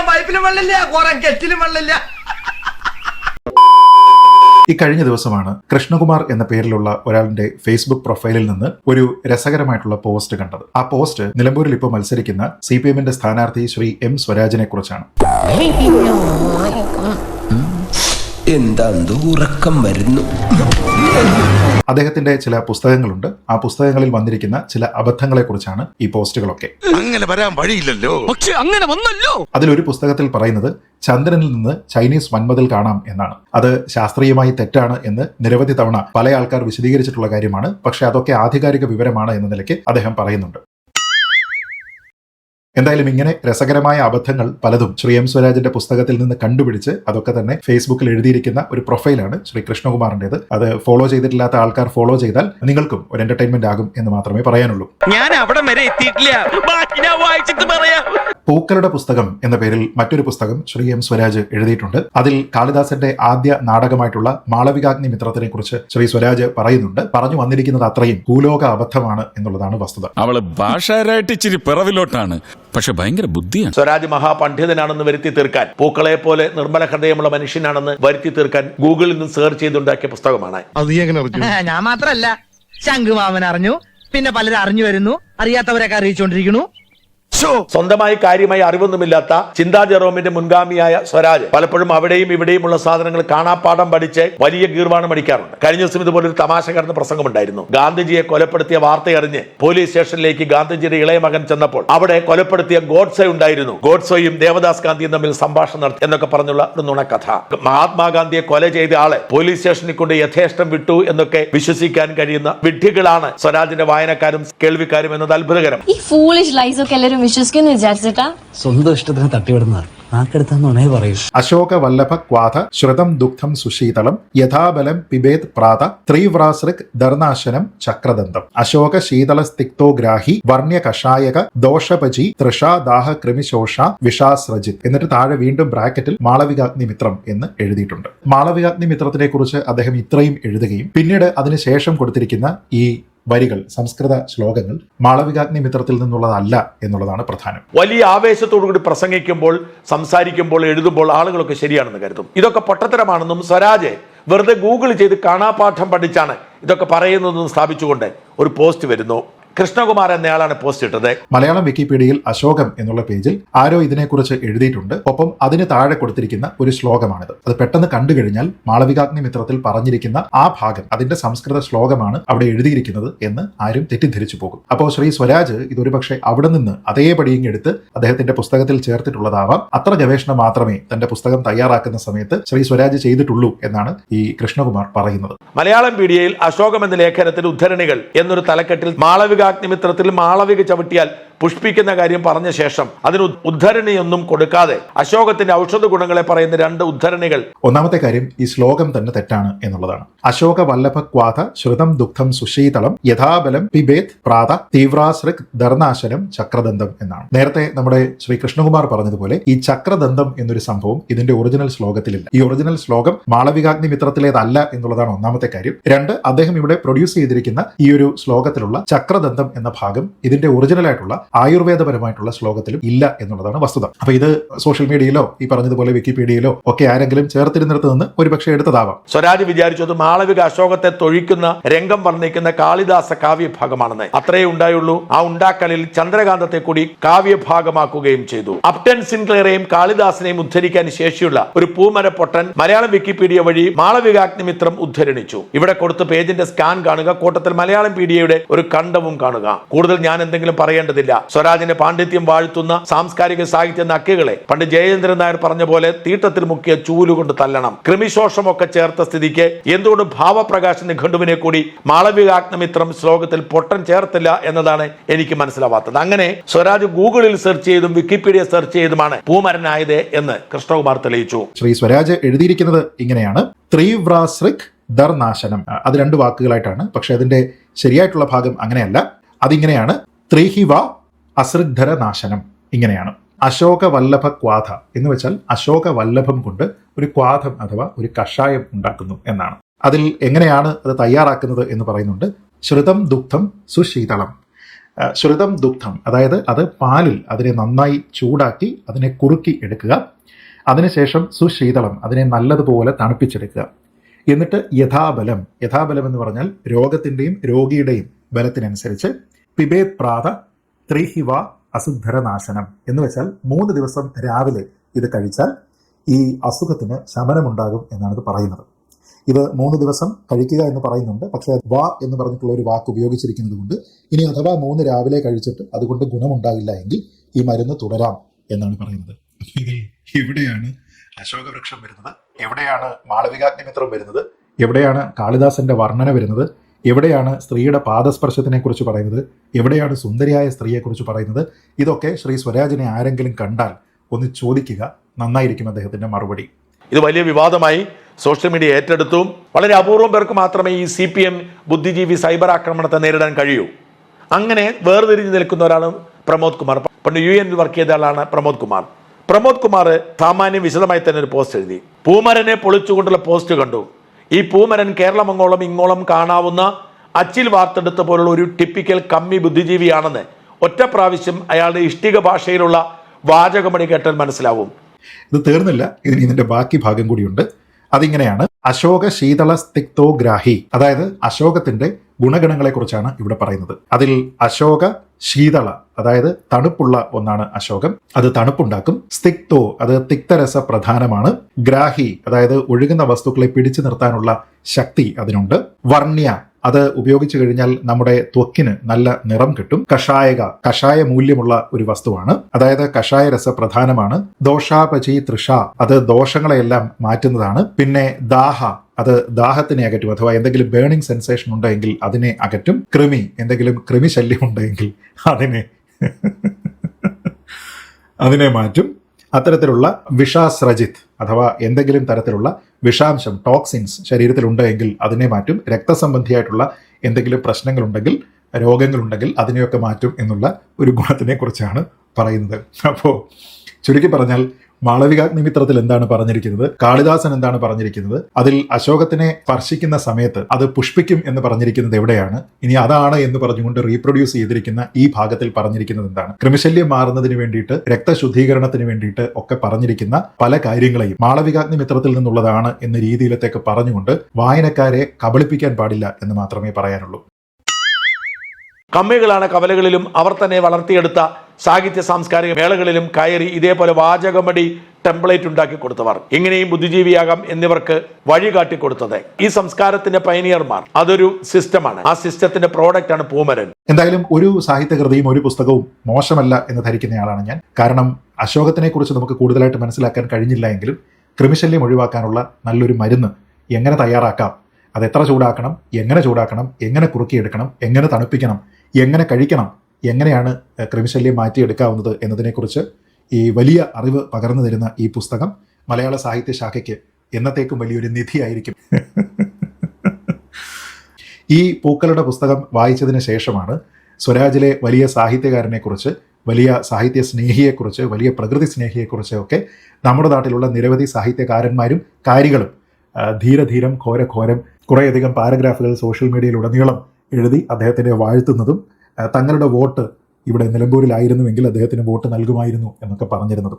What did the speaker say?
കുളിക്കാൻ പൈപ്പിലും വെള്ളമില്ല കുറെ കെറ്റിലും വെള്ളമില്ല ഈ കഴിഞ്ഞ ദിവസമാണ് കൃഷ്ണകുമാർ എന്ന പേരിലുള്ള ഒരാളുടെ ഫേസ്ബുക്ക് പ്രൊഫൈലിൽ നിന്ന് ഒരു രസകരമായിട്ടുള്ള പോസ്റ്റ് കണ്ടത്. ആ പോസ്റ്റ് നിലമ്പൂരിൽ ഇപ്പോൾ മത്സരിക്കുന്ന സി പി എമ്മിന്റെ സ്ഥാനാർത്ഥി ശ്രീ എം സ്വരാജിനെ കുറിച്ചാണ്. എന്താ ഉറക്കം വരുന്നു. അദ്ദേഹത്തിന്റെ ചില പുസ്തകങ്ങളുണ്ട്. ആ പുസ്തകങ്ങളിൽ വന്നിരിക്കുന്ന ചില അബദ്ധങ്ങളെ കുറിച്ചാണ് ഈ പോസ്റ്റുകളൊക്കെ. അങ്ങനെ വരാൻ വഴിയില്ലല്ലോ. പക്ഷെ അങ്ങനെ വന്നല്ലോ. അതിലൊരു പുസ്തകത്തിൽ പറയുന്നത് ചന്ദ്രനിൽ നിന്ന് ചൈനീസ് വൻമതിൽ കാണാം എന്നാണ്. അത് ശാസ്ത്രീയമായി തെറ്റാണ് എന്ന് നിരവധി തവണ പല ആൾക്കാർ വിശദീകരിച്ചിട്ടുള്ള കാര്യമാണ്. പക്ഷെ അതൊക്കെ ആധികാരിക വിവരമാണ് എന്ന നിലയ്ക്ക് അദ്ദേഹം പറയുന്നുണ്ട്. എന്തായാലും ഇങ്ങനെ രസകരമായ അബദ്ധങ്ങൾ പലതും ശ്രീ എം സ്വരാജിന്റെ പുസ്തകത്തിൽ നിന്ന് കണ്ടുപിടിച്ച് അതൊക്കെ തന്നെ ഫേസ്ബുക്കിൽ എഴുതിയിരിക്കുന്ന ഒരു പ്രൊഫൈലാണ് ശ്രീ കൃഷ്ണകുമാറിന്റേത്. അത് ഫോളോ ചെയ്തിട്ടില്ലാത്ത ആൾക്കാർ ഫോളോ ചെയ്താൽ നിങ്ങൾക്കും ഒരു എന്റർടൈൻമെന്റ് ആകും എന്ന് മാത്രമേ പറയാനുള്ളൂ. ഞാൻ അവിടെ വരെ എത്തിയിട്ടില്ല. ബാക്കി ഞാൻ വായിച്ചിട്ട് പറയാം. പൂക്കളുടെ പുസ്തകം എന്ന പേരിൽ മറ്റൊരു പുസ്തകം ശ്രീ എം സ്വരാജ് എഴുതിയിട്ടുണ്ട്. അതിൽ കാളിദാസന്റെ ആദ്യ നാടകമായിട്ടുള്ള മാളവികാഗ്നി മിത്രത്തിനെ കുറിച്ച് ശ്രീ സ്വരാജ് പറയുന്നുണ്ട്. പറഞ്ഞു വന്നിരിക്കുന്നത് അത്രയും ഭൂലോക അബദ്ധമാണ് എന്നുള്ളതാണ് വസ്തുത. അവൾ ഭാഷാരായിട്ട് ഇച്ചിരി പിറവിലോട്ടാണ്. പക്ഷെ ഭയങ്കര ബുദ്ധിയാണ്. സ്വരാജ് മഹാപണ്ഡിതനാണെന്ന് വരുത്തി തീർക്കാൻ പൂക്കളെ പോലെ നിർമ്മല ഹൃദയമുള്ള മനുഷ്യനാണെന്ന് വരുത്തി തീർക്കാൻ ഗൂഗിളിൽ നിന്ന് സെർച്ച് ചെയ്തുണ്ടാക്കിയ പുസ്തകമാണ് അത്. എങ്ങനെ അറിഞ്ഞു? ഞാൻ മാത്രല്ല ശംഖുമാമൻ അറിഞ്ഞു പിന്നെ പലരും അറിഞ്ഞു വരുന്നു അറിയാത്തവരൊക്കെ അറിയിച്ചുകൊണ്ടിരിക്കുന്നു. സ്വന്തമായി കാര്യമായി അറിവൊന്നുമില്ലാത്ത ചിന്താ ജെറോമിന്റെ മുൻഗാമിയായ സ്വരാജ് പലപ്പോഴും അവിടെയും ഇവിടെയുമുള്ള സാധനങ്ങൾ കാണാപ്പാടം പഠിച്ച് വലിയ ഗീർവാണം അടിക്കാറുണ്ട്. കഴിഞ്ഞ ദിവസം ഇതുപോലെ ഒരു തമാശ കടന്ന പ്രസംഗമുണ്ടായിരുന്നു ഗാന്ധിജിയെ കൊലപ്പെടുത്തിയ വാർത്തയറിഞ്ഞ് പോലീസ് സ്റ്റേഷനിലേക്ക് ഗാന്ധിജിയുടെ ഇളയ മകൻ ചെന്നപ്പോൾ അവിടെ കൊലപ്പെടുത്തിയ ഗോഡ്സെ ഉണ്ടായിരുന്നു. ഗോഡ്സെയും ദേവദാസ് ഗാന്ധിയും തമ്മിൽ സംഭാഷണം നടത്തി എന്നൊക്കെ പറഞ്ഞുള്ള ഒരു നുണക്കഥ. മഹാത്മാഗാന്ധിയെ കൊല ചെയ്ത ആളെ പോലീസ് സ്റ്റേഷനിൽ കൊണ്ട് യഥേഷ്ടം വിട്ടു എന്നൊക്കെ വിശ്വസിക്കാൻ കഴിയുന്ന വിഡ്ഢികളാണ് സ്വരാജിന്റെ വായനക്കാരും കേൾവിക്കാരും എന്നത് അത്ഭുതകരം. ഈ ഫൂളിഷ് ലൈസ് ഒക്കെ എല്ലാവരും വിശ്വസിക്കുന്നു വിചാരിച്ചിട്ടാ? സ്വന്തം ഇഷ്ടത്തിന് തട്ടിവിടുന്നതാണ് നാക്കെടുത്താന്നുണേ പറയൂ. അശോക വല്ലഭ ക്വാഥ ശ്രുതം ദുഃഖം സുശീതളം യഥാബലം പിബേത് പ്രാത ത്രീവ്രാസൃക് ധർണാശനം ചക്രദന്തം. അശോക ശീതള സ്തിക്തോഗ്രാഹി വർണ്യ കഷായക ദോഷപജി തൃഷാ ദാഹ കൃമിശോഷ വിഷാസ്രജിത്. എന്നിട്ട് താഴെ വീണ്ടും ബ്രാക്കറ്റിൽ മാളവികാഗ്നിമിത്രം എന്ന് എഴുതിയിട്ടുണ്ട്. മാളവികാഗ്നിമിത്രത്തിനെ കുറിച്ച് അദ്ദേഹം ഇത്രയും എഴുതുകയും പിന്നീട് അതിനുശേഷം കൊടുത്തിരിക്കുന്ന ഈ വരികൾ സംസ്കൃത ശ്ലോകങ്ങൾ മാളവികാഗ്നി മിത്രത്തിൽ നിന്നുള്ളതല്ല എന്നുള്ളതാണ് പ്രധാനം. വലിയ ആവേശത്തോടു കൂടി പ്രസംഗിക്കുമ്പോൾ സംസാരിക്കുമ്പോൾ എഴുതുമ്പോൾ ആളുകളൊക്കെ ശരിയാണെന്ന് കരുതും. ഇതൊക്കെ പൊട്ടത്തരമാണെന്നും സ്വരാജ് വെറുതെ ഗൂഗിൾ ചെയ്ത് കാണാപാഠം പഠിച്ചാണ് ഇതൊക്കെ പറയുന്നതെന്ന് സ്ഥാപിച്ചുകൊണ്ട് ഒരു പോസ്റ്റ് വരുന്നു. കൃഷ്ണകുമാർ എന്നയാളാണ് പോസ്റ്റ് ഇട്ടത്. മലയാളം വിക്കിപീഡിയയിൽ അശോകം എന്നുള്ള പേജിൽ ആരോ ഇതിനെക്കുറിച്ച് എഴുതിയിട്ടുണ്ട്. ഒപ്പം അതിന് താഴെ കൊടുത്തിരിക്കുന്ന ഒരു ശ്ലോകമാണിത്. അത് പെട്ടെന്ന് കണ്ടു കഴിഞ്ഞാൽ മാളവികാഗ്നി മിത്രത്തിൽ പറഞ്ഞിരിക്കുന്ന ആ ഭാഗം അതിന്റെ സംസ്കൃത ശ്ലോകമാണ് അവിടെ എഴുതിയിരിക്കുന്നത് എന്ന് ആരും തെറ്റിദ്ധരിച്ചു പോകും. അപ്പോൾ ശ്രീ സ്വരാജ് ഇതൊരു പക്ഷേ അവിടെ നിന്ന് അതേപടി ഇങ്ങെടുത്ത് അദ്ദേഹത്തിന്റെ പുസ്തകത്തിൽ ചേർത്തിട്ടുള്ളതാവാം. അത്ര ഗവേഷണം മാത്രമേ തന്റെ പുസ്തകം തയ്യാറാക്കുന്ന സമയത്ത് ശ്രീ സ്വരാജ് ചെയ്തിട്ടുള്ളൂ എന്നാണ് ഈ കൃഷ്ണകുമാർ പറയുന്നത്. മലയാളം പീഡിയയിൽ അശോകം എന്ന ലേഖനത്തിൽ ഉദ്ധരണികൾ എന്നൊരു തലക്കെട്ടിൽ മാളവികാഗ്നിമിത്രത്തിൽ മാളവിക ചവിട്ടിയാൽ പുഷ്പിക്കുന്ന കാര്യം പറഞ്ഞ ശേഷം അതിന് ഉദ്ധരണിയൊന്നും കൊടുക്കാതെ അശോകത്തിന്റെ ഔഷധ ഗുണങ്ങളെ പറയുന്ന രണ്ട് ഉദ്ധരണികൾ. ഒന്നാമത്തെ കാര്യം ഈ ശ്ലോകം തന്നെ തെറ്റാണ് എന്നുള്ളതാണ്. അശോക വല്ലഭ ക്വാഥ ശ്രുതം ദുഃഖം സുശീതളം യഥാബലം പിബേത് പ്രാത തീവ്രാസൃക് ധർണാശനം ചക്രദന്തം എന്നാണ്. നേരത്തെ നമ്മുടെ ശ്രീ കൃഷ്ണകുമാർ പറഞ്ഞതുപോലെ ഈ ചക്രദന്തം എന്നൊരു സംഭവം ഇതിന്റെ ഒറിജിനൽ ശ്ലോകത്തിലില്ല. ഈ ഒറിജിനൽ ശ്ലോകം മാളവികാഗ്നി മിത്രത്തിലേതല്ല എന്നുള്ളതാണ് ഒന്നാമത്തെ കാര്യം. രണ്ട് അദ്ദേഹം ഇവിടെ പ്രൊഡ്യൂസ് ചെയ്തിരിക്കുന്ന ഈ ഒരു ശ്ലോകത്തിലുള്ള ചക്രദന്തം എന്ന ഭാഗം ഇതിന്റെ ഒറിജിനൽ ആയിട്ടുള്ള ആയുർവേദപരമായിട്ടുള്ള ശ്ലോകത്തിലും ഇല്ല എന്നുള്ളതാണ് വസ്തുത. അപ്പൊ ഇത് സോഷ്യൽ മീഡിയയിലോ ഈ പറഞ്ഞതുപോലെ വിക്കിപീഡിയയിലോ ഒക്കെ ആരെങ്കിലും ചേർത്തിരുന്നിടത്ത് നിന്ന് ഒരുപക്ഷെ എടുത്തതാവാം. സ്വരാജ് വിചാരിച്ചത് മാളവിക അശോകത്തെ തൊഴിക്കുന്ന രംഗം വർണിക്കുന്ന കാളിദാസ കാവ്യഭാഗമാണെന്ന്. അത്രയേ ഉണ്ടായുള്ളൂ. ആ ഉണ്ടാക്കലിൽ ചന്ദ്രകാന്തത്തെ കൂടി കാവ്യഭാഗമാക്കുകയും ചെയ്തു. അപ്റ്റൻ സിൻക്ലെയറെയും കാളിദാസിനെയും ഉദ്ധരിക്കാൻ ശേഷിയുള്ള ഒരു പൂമര പൊട്ടൻ മലയാളം വിക്കിപീഡിയ വഴി മാളവികാഗ്നിമിത്രം ഉദ്ധരണിച്ചു. ഇവിടെ കൊടുത്ത് പേജിന്റെ സ്കാൻ കാണുക കൂട്ടത്തിൽ മലയാളം പീഡിയയുടെ ഒരു കണ്ടവും കാണുക. കൂടുതൽ ഞാൻ എന്തെങ്കിലും പറയേണ്ടതില്ല. സ്വരാജിന്റെ പാണ്ഡിത്യം വാഴ്ത്തുന്ന സാംസ്കാരിക സാഹിത്യ നക്കുകളെ പണ്ട് ജയചന്ദ്രൻ നായർ പറഞ്ഞ പോലെ തീട്ടത്തിൽ മുക്കിയ ചൂലുകൊണ്ട് തല്ലണം. കൃമിശോഷമൊക്കെ ചേർത്ത സ്ഥിതിക്ക് എന്തുകൊണ്ട് ഭാവപ്രകാശ നിഘണ്ടുവിനെ കൂടി മാളവികാഗ്നമിത്രം ശ്ലോകത്തിൽ പൊട്ടൻ ചേർത്തില്ല എന്നതാണ് എനിക്ക് മനസ്സിലാവാത്തത്. അങ്ങനെ സ്വരാജ് ഗൂഗിളിൽ സെർച്ച് ചെയ്തും വിക്കിപീഡിയ സെർച്ച് ചെയ്തുമാണ് പൂമരനായത് എന്ന് കൃഷ്ണകുമാർ തെളിയിച്ചു. ശ്രീ സ്വരാജ് എഴുതിയിരിക്കുന്നത് ഇങ്ങനെയാണ്. ത്രിവ്രാസൃക് ദർനാശനം അത് രണ്ട് വാക്കുകളായിട്ടാണ് പക്ഷെ അതിന്റെ ശരിയായിട്ടുള്ള ഭാഗം അങ്ങനെയല്ല. അതിങ്ങനെയാണ്. ത്രിഹിവ അസൃദ്ധര നാശനം ഇങ്ങനെയാണ്. അശോക വല്ലഭ ക്വാഥ എന്ന് വെച്ചാൽ അശോക വല്ലഭം കൊണ്ട് ഒരു ക്വാഥം അഥവാ ഒരു കഷായം ഉണ്ടാക്കുന്നു എന്നാണ്. അതിൽ എങ്ങനെയാണ് അത് തയ്യാറാക്കുന്നത് എന്ന് പറയുന്നുണ്ട്. ശ്രുതം ദുഗ്ധം സുശീതളം. ശ്രുതം ദുഗ്ധം അതായത് അത് പാലിൽ അതിനെ നന്നായി ചൂടാക്കി അതിനെ കുറുക്കി എടുക്കുക. അതിനുശേഷം സുശീതളം അതിനെ നല്ലതുപോലെ തണുപ്പിച്ചെടുക്കുക. എന്നിട്ട് യഥാബലം. യഥാബലം എന്ന് പറഞ്ഞാൽ രോഗത്തിന്റെയും രോഗിയുടെയും ബലത്തിനനുസരിച്ച് പിബേത് പ്രാത ത്രിഹിവ അസുദ്ധരനാശനം എന്ന് വെച്ചാൽ മൂന്ന് ദിവസം രാവിലെ ഇത് കഴിച്ചാൽ ഈ അസുഖത്തിന് ശമനമുണ്ടാകും എന്നാണ് ഇത് പറയുന്നത്. ഇത് മൂന്ന് ദിവസം കഴിക്കുക എന്ന് പറയുന്നുണ്ട്. പക്ഷേ വാ എന്ന് പറഞ്ഞിട്ടുള്ള ഒരു വാക്ക് ഉപയോഗിച്ചിരിക്കുന്നത് കൊണ്ട് ഇനി അഥവാ മൂന്ന് രാവിലെ കഴിച്ചിട്ട് അതുകൊണ്ട് ഗുണമുണ്ടാകില്ല എങ്കിൽ ഈ മരുന്ന് തുടരാം എന്നാണ് പറയുന്നത്. ഇതിൽ എവിടെയാണ് അശോകവൃക്ഷം വരുന്നത്. എവിടെയാണ് മാളവികാഗ്നിമിത്രം വരുന്നത്? എവിടെയാണ് കാളിദാസന്റെ വർണന വരുന്നത്? എവിടെയാണ് സ്ത്രീയുടെ പാദസ്പർശത്തിനെ കുറിച്ച് പറയുന്നത്? എവിടെയാണ് സുന്ദരിയായ സ്ത്രീയെക്കുറിച്ച് പറയുന്നത്? ഇതൊക്കെ ശ്രീ സ്വരാജിനെ ആരെങ്കിലും കണ്ടാൽ ഒന്ന് ചോദിക്കുക. നന്നായിരിക്കും അദ്ദേഹത്തിന്റെ മറുപടി. ഇത് വലിയ വിവാദമായി സോഷ്യൽ മീഡിയ ഏറ്റെടുത്തു. വളരെ അപൂർവം പേർക്ക് മാത്രമേ ഈ സി പി എം ബുദ്ധിജീവി സൈബർ ആക്രമണത്തെ നേരിടാൻ കഴിയൂ. അങ്ങനെ വേർതിരിഞ്ഞ് നിൽക്കുന്ന ഒരാളാണ് പ്രമോദ് കുമാർ. പണ്ട് യു എനിൽ വർക്ക് ചെയ്ത ആളാണ് പ്രമോദ് കുമാർ. പ്രമോദ് കുമാർ സാമാന്യം വിശദമായി തന്നെ ഒരു പോസ്റ്റ് എഴുതി. പൂമരനെ പൊളിച്ചുകൊണ്ടുള്ള പോസ്റ്റ് കണ്ടു. ഈ പൂമരൻ കേരളമങ്ങോളം ഇങ്ങോളം കാണാവുന്ന അച്ചിൽ വാർത്തെടുത്ത പോലുള്ള ഒരു ടിപ്പിക്കൽ കമ്മി ബുദ്ധിജീവിയാണെന്ന് ഒറ്റ പ്രാവശ്യം അയാളുടെ ഇഷ്ടിക ഭാഷയിലുള്ള വാചകമണി കേട്ടാൽ മനസ്സിലാവും. ഇത് തീർന്നില്ല. ഇതിന് ഇതിന്റെ ബാക്കി ഭാഗം കൂടിയുണ്ട്. അതിങ്ങനെയാണ് അശോക ശീതള സ്തിക്തോഗ്രാഹി. അതായത് അശോകത്തിന്റെ ഗുണഗണങ്ങളെ കുറിച്ചാണ് ഇവിടെ പറയുന്നത്. അതിൽ അശോക ശീതള അതായത് തണുപ്പുള്ള ഒന്നാണ് അശോകം. അത് തണുപ്പുണ്ടാക്കും. സ്തിക്തോ അത് തിക്തരസ പ്രധാനമാണ്. ഗ്രാഹി അതായത് ഒഴുകുന്ന വസ്തുക്കളെ പിടിച്ചു നിർത്താനുള്ള ശക്തി അതിനുണ്ട്. വർണ്യ അത് ഉപയോഗിച്ചു കഴിഞ്ഞാൽ നമ്മുടെ ത്വക്കിന് നല്ല നിറം കിട്ടും. കഷായക കഷായ മൂല്യമുള്ള ഒരു വസ്തുവാണ്. അതായത് കഷായ രസ പ്രധാനമാണ്. ദോഷാപചി തൃഷ അത് ദോഷങ്ങളെയെല്ലാം മാറ്റുന്നതാണ്. പിന്നെ ദാഹ അത് ദാഹത്തിനെ അകറ്റും. അഥവാ എന്തെങ്കിലും ബേണിംഗ് സെൻസേഷൻ ഉണ്ടെങ്കിൽ അതിനെ അകറ്റും. കൃമി എന്തെങ്കിലും കൃമിശല്യം ഉണ്ടെങ്കിൽ അതിനെ അതിനെ മാറ്റും. അത്തരത്തിലുള്ള വിഷാസ്രജിത് അഥവാ എന്തെങ്കിലും തരത്തിലുള്ള വിഷാംശം ടോക്സിൻസ് ശരീരത്തിലുണ്ടെങ്കിൽ അതിനെ മാറ്റും. രക്തസംബന്ധിയായിട്ടുള്ള എന്തെങ്കിലും പ്രശ്നങ്ങളുണ്ടെങ്കിൽ രോഗങ്ങളുണ്ടെങ്കിൽ അതിനെയൊക്കെ മാറ്റും എന്നുള്ള ഒരു ഗുണത്തിനെ കുറിച്ചാണ് പറയുന്നത്. അപ്പോൾ ചുരുക്കി പറഞ്ഞാൽ മാളവികാഗ്നിമിത്രത്തിൽ എന്താണ് പറഞ്ഞിരിക്കുന്നത്? കാളിദാസൻ എന്താണ് പറഞ്ഞിരിക്കുന്നത്? അതിൽ അശോകത്തിനെ സ്പർശിക്കുന്ന സമയത്ത് അത് പുഷ്പിക്കും എന്ന് പറഞ്ഞിരിക്കുന്നത് എവിടെയാണ്? ഇനി അതാണ് എന്ന് പറഞ്ഞുകൊണ്ട് റീപ്രൊഡ്യൂസ് ചെയ്തിരിക്കുന്ന ഈ ഭാഗത്തിൽ പറഞ്ഞിരിക്കുന്നത് എന്താണ്? ക്രിമിശല്യം മാറുന്നതിന് വേണ്ടിയിട്ട് രക്തശുദ്ധീകരണത്തിന് വേണ്ടിയിട്ട് ഒക്കെ പറഞ്ഞിരിക്കുന്ന പല കാര്യങ്ങളെയും മാളവികാഗ്നിമിത്രത്തിൽ നിന്നുള്ളതാണ് എന്ന രീതിയിലത്തേക്ക് പറഞ്ഞുകൊണ്ട് വായനക്കാരെ കബളിപ്പിക്കാൻ പാടില്ല എന്ന് മാത്രമേ പറയാനുള്ളൂ. കമ്മികളാണ് കവലകളിലും അവർ തന്നെ വളർത്തിയെടുത്ത സാഹിത്യ സാംസ്കാരിക മേളകളിലും കയറി ഇതേപോലെ വാചകമടി ടെംപ്ലേറ്റ് ഉണ്ടാക്കി കൊടുത്തവർ. ഇങ്ങനെയും ബുദ്ധിജീവിയാകാം എന്നിവർക്ക് വഴി കാട്ടിക്കൊടുത്തത് ഈ സംസ്കാരത്തിന്റെ പൈനിയർമാർ അതൊരു സിസ്റ്റമാണ് ആ സിസ്റ്റത്തിന്റെ പ്രോഡക്റ്റ് ആണ് പൂമരൻ. എന്തായാലും ഒരു സാഹിത്യകൃതിയും ഒരു പുസ്തകവും മോശമല്ല എന്ന് ധരിക്കുന്നയാളാണ് ഞാൻ. കാരണം അശോകത്തിനെ കുറിച്ച് നമുക്ക് കൂടുതലായിട്ട് മനസ്സിലാക്കാൻ കഴിഞ്ഞില്ല എങ്കിലും ക്രിമിശല്യം ഒഴിവാക്കാനുള്ള നല്ലൊരു മരുന്ന് എങ്ങനെ തയ്യാറാക്കാം? അത് എത്ര ചൂടാക്കണം? എങ്ങനെ ചൂടാക്കണം? എങ്ങനെ കുറുക്കിയെടുക്കണം? എങ്ങനെ തണുപ്പിക്കണം? എങ്ങനെ കഴിക്കണം എങ്ങനെയാണ് ക്രിമിശല്യം മാറ്റിയെടുക്കാവുന്നത് എന്നതിനെക്കുറിച്ച് ഈ വലിയ അറിവ് പകർന്നു തരുന്ന ഈ പുസ്തകം മലയാള സാഹിത്യ ശാഖയ്ക്ക് എന്നത്തേക്കും വലിയൊരു നിധിയായിരിക്കും. ഈ പൂക്കളുടെ പുസ്തകം വായിച്ചതിന് ശേഷമാണ് സ്വരാജിലെ വലിയ സാഹിത്യകാരനെക്കുറിച്ച് വലിയ സാഹിത്യ സ്നേഹിയെക്കുറിച്ച് വലിയ പ്രകൃതി സ്നേഹിയെക്കുറിച്ച് ഒക്കെ നമ്മുടെ നാട്ടിലുള്ള നിരവധി സാഹിത്യകാരന്മാരും ആ, ധീരധീരം ഘോരഘോരം കുറേയധികം പാരഗ്രാഫുകൾ സോഷ്യൽ മീഡിയയിൽ ഉടനീളം എഴുതി അദ്ദേഹത്തിനെ വാഴ്ത്തുന്നതും തങ്ങളുടെ വോട്ട് ഇവിടെ നിലമ്പൂരിലായിരുന്നുവെങ്കിൽ അദ്ദേഹത്തിന് വോട്ട് നൽകുമായിരുന്നു എന്നൊക്കെ പറഞ്ഞിരുന്നതും.